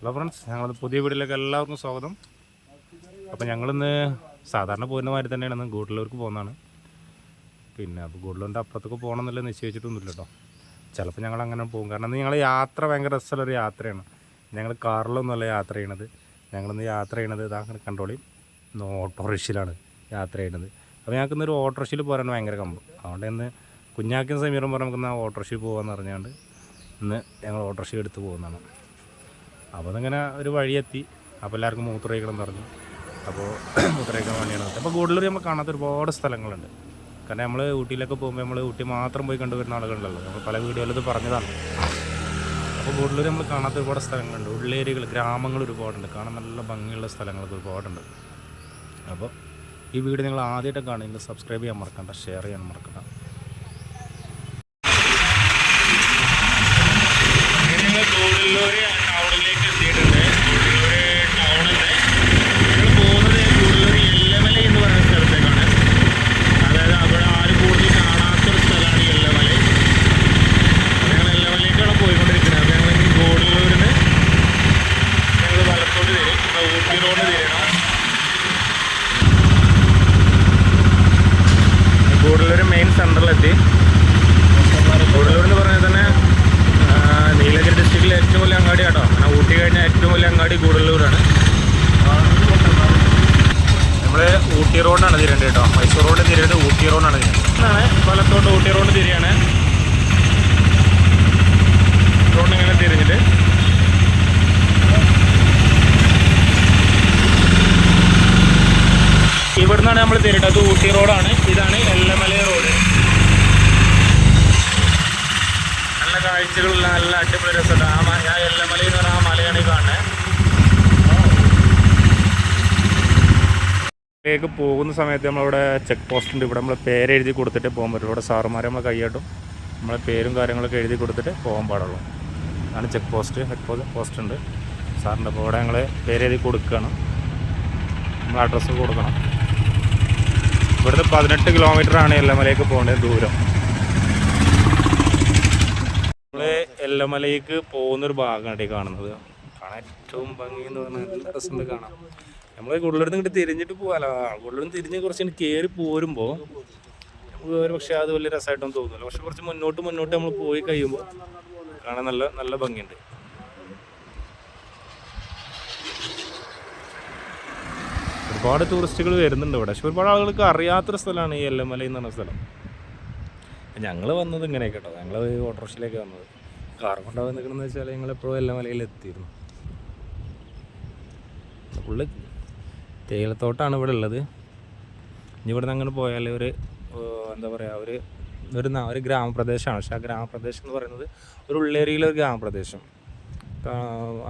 Hello friends ഞങ്ങൾ പുതിയ വീട്ടിലേക്ക് എല്ലാവർക്കും സ്വാഗതം. അപ്പോൾ ഞങ്ങളിന്ന് സാധാരണ പോകുന്ന മാതിരി തന്നെയാണ് ഇന്ന് ഗൂഡല്ലൂർക്ക് പോകുന്നതാണ്. പിന്നെ അപ്പോൾ ഗൂഡല്ലൂരിന്റെ അപ്പുറത്തൊക്കെ പോകണം എന്നുള്ള നിശ്ചയിച്ചിട്ടൊന്നുമില്ല കേട്ടോ ചിലപ്പോൾ ഞങ്ങൾ അങ്ങനെ പോകും. കാരണം ഞങ്ങൾ യാത്ര ഭയങ്കര രസമുള്ളൊരു യാത്രയാണ്. ഞങ്ങൾ കാറിലൊന്നുമല്ല യാത്ര ചെയ്യണത്. ഞങ്ങളിന്ന് യാത്ര ചെയ്യണത് ഇതാ കണ്ടോളി. ഓട്ടോറിക്ഷയിലാണ് യാത്ര ചെയ്യണത്. അപ്പോൾ ഞങ്ങൾക്ക് ഇന്നൊരു ഓട്ടോറിക്ഷയിൽ പോകാനാണ് ഭയങ്കര കമ്പം. അതുകൊണ്ട് ഇന്ന് കുഞ്ഞാക്കിൻ സമീറും പറഞ്ഞ് നമുക്ക് ഓട്ടോറിക്ഷയിൽ പോകാമെന്ന് പറഞ്ഞുകൊണ്ട് ഇന്ന് ഞങ്ങൾ ഓട്ടോറിക്ഷ എടുത്ത് പോകുന്നതാണ്. അപ്പോൾ അതിങ്ങനെ ഒരു വഴിയെത്തി. അപ്പോൾ എല്ലാവർക്കും മൂത്രയിക്കണം പറഞ്ഞു അപ്പോൾ മൂത്രയിക്കാൻ വേണ്ടിയാണ്. അപ്പോൾ കൂടുതൽ നമ്മൾ കാണാത്ത ഒരുപാട് സ്ഥലങ്ങളുണ്ട്. കാരണം നമ്മൾ ഊട്ടിയിലൊക്കെ പോകുമ്പോൾ നമ്മൾ ഊട്ടി മാത്രം പോയി കണ്ടുവരുന്ന ആളുകളുണ്ടല്ലോ. നമ്മൾ പല വീഡിയോയിലും ഇത് പറഞ്ഞതാണ്. അപ്പോൾ കൂടുതൽ നമ്മൾ കാണാത്ത ഒരുപാട് സ്ഥലങ്ങളുണ്ട്. ഉള്ളേരികൾ ഗ്രാമങ്ങൾ ഒരുപാടുണ്ട്. കാണാൻ നല്ല ഭംഗിയുള്ള സ്ഥലങ്ങളൊക്കെ ഒരുപാടുണ്ട്. അപ്പോൾ ഈ വീഡിയോ നിങ്ങൾ ആദ്യമായിട്ട് കാണുമെങ്കിൽ സബ്സ്ക്രൈബ് ചെയ്യാൻ മറക്കണ്ട. ഷെയർ ചെയ്യാൻ മറക്കണ്ട ഞങ്ങൾ ഗൂഡല്ലൂര് ടൗണിലേക്ക് എത്തിയിട്ടുണ്ട് ഗൂഡല്ലൂര് ടൗണിൽ ഞങ്ങൾ പോകുന്നത് ഗൂഡല്ലൂർ എല്ലമല എന്ന് പറയുന്ന സ്ഥലത്തേക്കാണ് അതായത് അവിടെ ആരും കൂടുതൽ കാണാത്തൊരു സ്ഥലമാണ് എല്ലമല അപ്പോൾ ഞങ്ങൾ എല്ലമലയ്ക്കാണ് പോയിക്കൊണ്ടിരിക്കുന്നത് അപ്പോൾ ഞങ്ങൾ ഇനി ഗൂഡല്ലൂരിൽ നിന്ന് ഞങ്ങൾ വലത്തോട്ട് തരും ഇപ്പോൾ ഊട്ടി റോഡ് തിരിയണം ഗൂഡല്ലൂർ മെയിൻ സെന്ററിലെത്തി ഗൂഡല്ലൂർ എന്ന് പറഞ്ഞാൽ തന്നെ ആ, നീലഗിരി ഡിസ്ട്രിക്റ്റിലെ ഏറ്റവും വലിയ അങ്ങാടി കേട്ടോ അങ്ങനെ ഊട്ടി കഴിഞ്ഞാൽ ഏറ്റവും വലിയ അങ്ങാടി ഗൂഡല്ലൂരാണ് നമ്മൾ റോഡാണ് തിരേണ്ടത് കേട്ടോ. മൈസൂർ റോഡ് തിരേണ്ടത് ഊട്ടി റോഡാണ് തിരേണ്ടത്. ആണ് കൊല്ലത്തോട്ട് ഊട്ടി റോഡ് തിരിയാണ്. റോഡ് ഇങ്ങനെ തിരിഞ്ഞിട്ട്. ഇവിടുന്നാണ് നമ്മൾ തിരിട്ടത് ഊട്ടി റോഡാണ്. ഇതാണ് എല്ലമല റോഡ്. നല്ല കാഴ്ചകളുള്ള നല്ല അടിപൊളി രസമുണ്ട്. ആ മല എന്ന് പറഞ്ഞ ആ മലയാണ് ഈ കാണുന്നത്. ലേക്ക് പോകുന്ന സമയത്ത് നമ്മളിവിടെ ചെക്ക് പോസ്റ്റ് ഉണ്ട്. ഇവിടെ നമ്മൾ പേരെഴുതി കൊടുത്തിട്ട് പോകാൻ പറ്റുള്ളൂ. ഇവിടെ സാറുമാരെ നമ്മളെ കൈയാട്ടും. നമ്മളെ പേരും കാര്യങ്ങളൊക്കെ എഴുതി കൊടുത്തിട്ട് പോകാൻ പാടുള്ളൂ. അതാണ് ചെക്ക് പോസ്റ്റ് ഹെഡ് പോസ്റ്റ് ഉണ്ട്. സാറിന്റെ അപ്പോൾ ഇവിടെ ഞങ്ങൾ പേരെഴുതി കൊടുക്കുകയാണ്. നമ്മൾ അഡ്രസ്സ് കൊടുക്കണം. ഇവിടുന്ന് പതിനെട്ട് കിലോമീറ്റർ ആണ് എല്ലമലയ്ക്ക് പോകേണ്ടത് ദൂരം. നമ്മൾ എല്ലമലയ്ക്ക് പോകുന്നൊരു ഭാഗമാണ് കാണുന്നത്. കാണാൻ ഏറ്റവും ഭംഗി എന്ന് പറഞ്ഞാൽ നല്ല കാണാം നമ്മൾ കൂടുതലും ഇങ്ങോട്ട് തിരിഞ്ഞിട്ട് പോകാലോ കൂടുതലും തിരിഞ്ഞ് കുറച്ച് കയറി പോരുമ്പോൾ നമുക്ക് ഒരു പക്ഷേ അത് വലിയ രസമായിട്ടൊന്നും തോന്നുന്നില്ല പക്ഷെ കുറച്ച് മുന്നോട്ട് മുന്നോട്ട് നമ്മൾ പോയി കഴിയുമ്പോൾ കാണാൻ നല്ല നല്ല ഭംഗിയുണ്ട്. ഒരുപാട് ടൂറിസ്റ്റുകൾ വരുന്നുണ്ട് ഇവിടെ. പക്ഷെ ഒരുപാട് ആളുകൾക്ക് അറിയാത്തൊരു സ്ഥലമാണ് ഈ എല്ലമല എന്ന് പറഞ്ഞ സ്ഥലം. ഞങ്ങൾ വന്നത് ഇങ്ങനെയൊക്കെ കേട്ടോ. ഞങ്ങൾ ഓട്ടോറിക്ഷയിലേക്ക് വന്നത്. കാർ കൊണ്ടുപോയി നിൽക്കണമെന്ന് വെച്ചാൽ ഞങ്ങൾ എപ്പോഴും എല്ലമലയിൽ എത്തിയിരുന്നു ഫുള്ള് തേയിലത്തോട്ടാണ് ഇവിടെ ഉള്ളത്. ഇനി ഇവിടെ നിന്ന് അങ്ങനെ പോയാൽ ഒരു എന്താ പറയുക ഒരു ഒരു ഒരു ഗ്രാമപ്രദേശമാണ്. പക്ഷേ ആ ഗ്രാമപ്രദേശം എന്ന് പറയുന്നത് ഒരു ഉള്ളേരിയിലൊരു ഗ്രാമപ്രദേശം.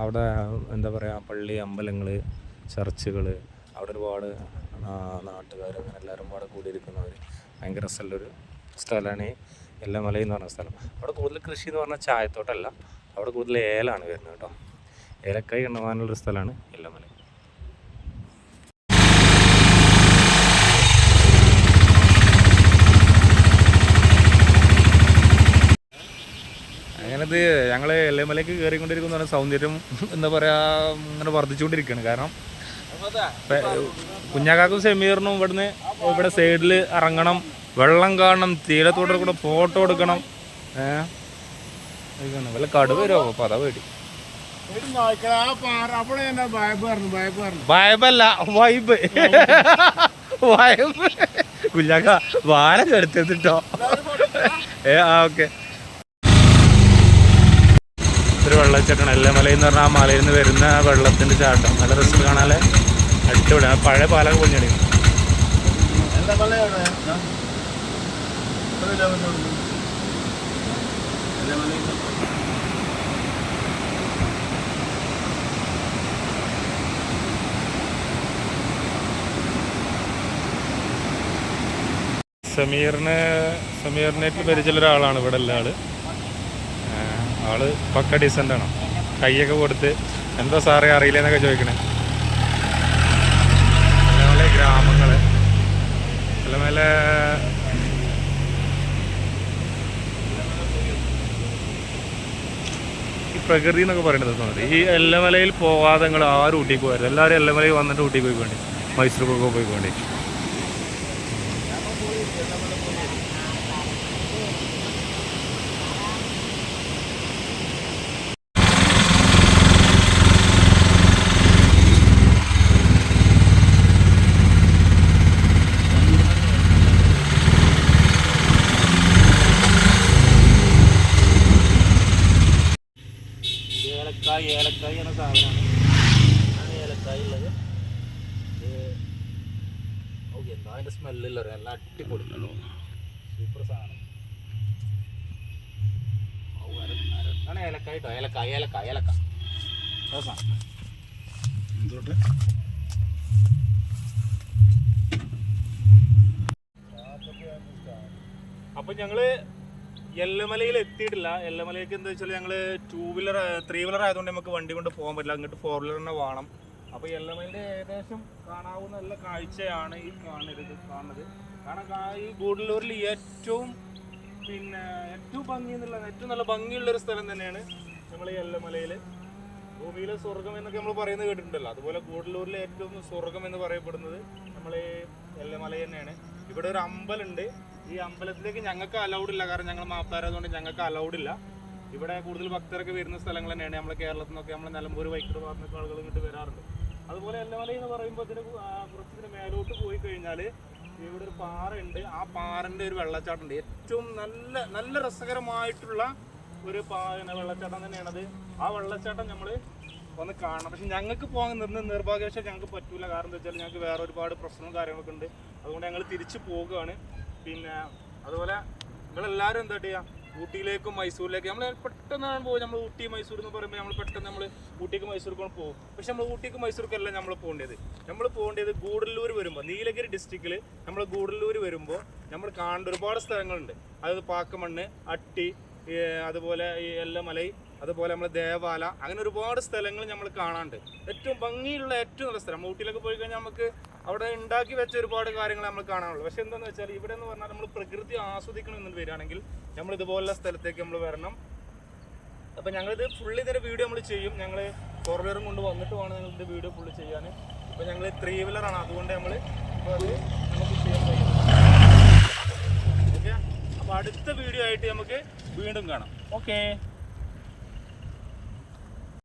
അവിടെ എന്താ പറയുക പള്ളി അമ്പലങ്ങൾ ചർച്ചുകൾ അവിടെ ഒരുപാട് നാട്ടുകാർ അങ്ങനെ എല്ലാവരും പാടെ കൂടിയിരിക്കുന്നവർ ഭയങ്കര രസമുള്ളൊരു സ്ഥലമാണ് ഈ എല്ലമല എന്ന് പറഞ്ഞ സ്ഥലം. അവിടെ കൂടുതൽ കൃഷി എന്ന് പറഞ്ഞാൽ ചായത്തോട്ടമല്ല അവിടെ കൂടുതൽ ഏലാണ് വരുന്നത് കേട്ടോ. ഏലക്കായി കണ്ടുപോകാനുള്ളൊരു സ്ഥലമാണ് എല്ലമല. അങ്ങനത് ഞങ്ങൾ എല്ലമലയ്ക്ക് കയറിക്കൊണ്ടിരിക്കുന്ന സൗന്ദര്യം എന്താ പറയുക ഇങ്ങനെ വർദ്ധിച്ചുകൊണ്ടിരിക്കുകയാണ്. കാരണം കുഞ്ഞാക്കാക്കും സെമീറിനും ഇവിടുന്ന് ഇവിടെ സൈഡിൽ ഇറങ്ങണം. വെള്ളം കാണണം തീരത്തോടെ കൂടെ ഫോട്ടോ എടുക്കണം. ഏഹ് വല്ല കടുവ വരുമോ അപ്പോൾ അതാ പേടി. വൈബല്ല വൈബ്. വൈബ് കുഞ്ഞാക്ക വാര കെടുത്തിട്ടോ ഏ ആ ഓക്കെ. ഒരു വെള്ളച്ചാട്ടമാണ് മലയിൽ എന്ന് പറഞ്ഞാൽ ആ മലയിൽ നിന്ന് വരുന്ന വെള്ളത്തിന്റെ വെള്ളത്തിന്റെ ചാട്ടം. നല്ല രസം കാണാല്ലേ അടിപൊളി. ആ പഴയ പാലൊക്കെ പൊഞ്ഞടി സമീറിന് സമീറിനായിട്ട് പരിചയമുള്ള ഒരാളാണ് ഇവിടെ ഉള്ള ആൾ. ആൾ പക്ക ഡീസന്റ് ആണ്. കൈയൊക്കെ കൊടുത്ത് എന്താ സാറേ അറിയില്ല എന്നൊക്കെ ചോദിക്കണേ. നല്ല ഗ്രാമങ്ങൾ. നല്ല നല്ല പ്രകൃതി എന്നൊക്കെ പറയുന്നത് ഈ എല്ലമലയിൽ പോകാതെ നിങ്ങൾ ആരും ഊട്ടിക്ക് പോകരുത് എല്ലാവരും എല്ലമലയിൽ വന്നിട്ട് ഊട്ടിക്ക് പോയിക്കോണ്ടി. മൈസൂർക്കൊക്കെ പോയിക്കോണ്ടി ഏലക്കായ് ഏലക്കായ് എന്ന സാധനമാണ് ആണ് ഏലക്കായ് ഉള്ളത് ഇത് ഓ എന്താ അതിന്റെ സ്മെല്ലില്ല നല്ല അടിപൊളി. സൂപ്പർ സാധനം. ആണ് ഏലക്കായ് കേട്ടോ ഏലക്കായ് ഏലക്ക ആ സാധനം. അപ്പൊ ഞങ്ങൾ എല്ലമലയിൽ എത്തിയിട്ടില്ല. എല്ലമലയ്ക്ക് എന്താ വെച്ചാൽ ഞങ്ങൾ ടൂ വീലർ ത്രീ വീലർ ആയതുകൊണ്ട് നമുക്ക് വണ്ടി കൊണ്ട് പോകാൻ പറ്റില്ല. അങ്ങോട്ട് ഫോർ വീലർ തന്നെ വേണം. അപ്പൊ എല്ലമലയുടെ ഏകദേശം കാണാവുന്ന നല്ല കാഴ്ചയാണ് ഈ കാണരുത് കാണുന്നത്. കാരണം ഈ ഗൂഡല്ലൂരിൽ ഏറ്റവും പിന്നെ ഏറ്റവും ഭംഗി എന്നുള്ള ഏറ്റവും നല്ല ഭംഗിയുള്ള ഒരു സ്ഥലം തന്നെയാണ് നമ്മൾ ഈ എല്ലമലയിൽ ഭൂമിയിലെ സ്വർഗം എന്നൊക്കെ നമ്മൾ പറയുന്നത് കേട്ടിട്ടുണ്ടല്ലോ. അതുപോലെ ഗൂഡല്ലൂരിലെ ഏറ്റവും സ്വർഗം എന്ന് പറയപ്പെടുന്നത് നമ്മൾ ഈ എല്ലമല തന്നെയാണ്. ഇവിടെ ഒരു അമ്പലമുണ്ട് ഈ അമ്പലത്തിലേക്ക് ഞങ്ങൾക്ക് അലൗഡ് ഇല്ല. കാരണം ഞങ്ങൾ മാപ്പാരതുകൊണ്ട് ഞങ്ങൾക്ക് അലൗഡ് ഇല്ല. ഇവിടെ കൂടുതൽ ഭക്തരൊക്കെ വരുന്ന സ്ഥലങ്ങൾ തന്നെയാണ് നമ്മളെ കേരളത്തിൽ നിന്നൊക്കെ നമ്മൾ നിലമ്പൂർ വൈക്കർ ഭാഗത്തൊക്കെ ആളുകൾ ഇങ്ങോട്ട് വരാറുണ്ട്. അതുപോലെ എല്ലമല എന്ന് പറയുമ്പോൾ ഇതിന് കുറച്ച് ഇതിന് മേലോട്ട് പോയി കഴിഞ്ഞാൽ ഇവിടെ ഒരു പാറ ഉണ്ട് ആ പാറന്റെ ഒരു വെള്ളച്ചാട്ടം ഉണ്ട് ഏറ്റവും നല്ല നല്ല രസകരമായിട്ടുള്ള ഒരു പാ വെള്ളച്ചാട്ടം തന്നെയാണത്. ആ വെള്ളച്ചാട്ടം നമ്മൾ ഒന്ന് കാണണം. പക്ഷെ ഞങ്ങൾക്ക് പോകാൻ നിന്ന് നിർഭാഗ്യവശാൽ ഞങ്ങൾക്ക് പറ്റൂല. കാരണം എന്താ വെച്ചാൽ ഞങ്ങൾക്ക് വേറെ ഒരുപാട് പ്രശ്നവും കാര്യങ്ങളൊക്കെ ഉണ്ട്. അതുകൊണ്ട് ഞങ്ങൾ തിരിച്ചു പോവുകയാണ്. പിന്നെ അതുപോലെ നിങ്ങളെല്ലാവരും എന്താ ചെയ്യുക ഊട്ടിയിലേക്കും മൈസൂരിലേക്കും നമ്മൾ പെട്ടെന്നാണ് പോകും നമ്മൾ ഊട്ടി മൈസൂർ എന്ന് പറയുമ്പോൾ നമ്മൾ പെട്ടെന്ന് നമ്മൾ ഊട്ടിക്ക് മൈസൂർക്കും പോകും പക്ഷെ നമ്മൾ ഊട്ടിക്ക് മൈസൂർക്കല്ല നമ്മൾ പോകേണ്ടത്. നമ്മൾ പോകേണ്ടത് ഗൂഡല്ലൂർ വരുമ്പോൾ നീലഗിരി ഡിസ്ട്രിക്റ്റിൽ നമ്മൾ ഗൂഡല്ലൂർ വരുമ്പോൾ നമ്മൾ കാണേണ്ട ഒരുപാട് സ്ഥലങ്ങളുണ്ട്. അതായത് പാക്കമണ്ണ് അട്ടി അതുപോലെ ഈ എല്ലമലൈ അതുപോലെ നമ്മൾ ദേവാല അങ്ങനെ ഒരുപാട് സ്ഥലങ്ങൾ നമ്മൾ കാണാണ്ട്. ഏറ്റവും ഭംഗിയുള്ള ഏറ്റവും നല്ല സ്ഥലം. ഊട്ടിയിലൊക്കെ പോയി കഴിഞ്ഞാൽ നമുക്ക് അവിടെ ഉണ്ടാക്കി വെച്ച ഒരുപാട് കാര്യങ്ങൾ നമ്മൾ കാണാനുള്ളൂ. പക്ഷെ എന്താണെന്ന് വെച്ചാൽ ഇവിടെ എന്ന് പറഞ്ഞാൽ നമ്മൾ പ്രകൃതി ആസ്വദിക്കണം എന്ന് വരികയാണെങ്കിൽ നമ്മൾ ഇതുപോലുള്ള സ്ഥലത്തേക്ക് നമ്മൾ വരണം. അപ്പം ഞങ്ങളിത് ഫുള്ളി ഇതിന്റെ വീഡിയോ നമ്മൾ ചെയ്യും. ഞങ്ങൾ ഫോർ കൊണ്ട് വന്നിട്ട് വേണം ഞങ്ങൾ വീഡിയോ ഫുള്ള് ചെയ്യാൻ. ഇപ്പം ഞങ്ങൾ ത്രീ വീലറാണ് അതുകൊണ്ട് നമ്മൾ ഇപ്പോൾ അത് നമുക്ക് ചെയ്യാൻ കഴിയും. ഓക്കെ അപ്പോൾ അടുത്ത വീഡിയോ ആയിട്ട് നമുക്ക് വീണ്ടും കാണാം. ഓക്കേ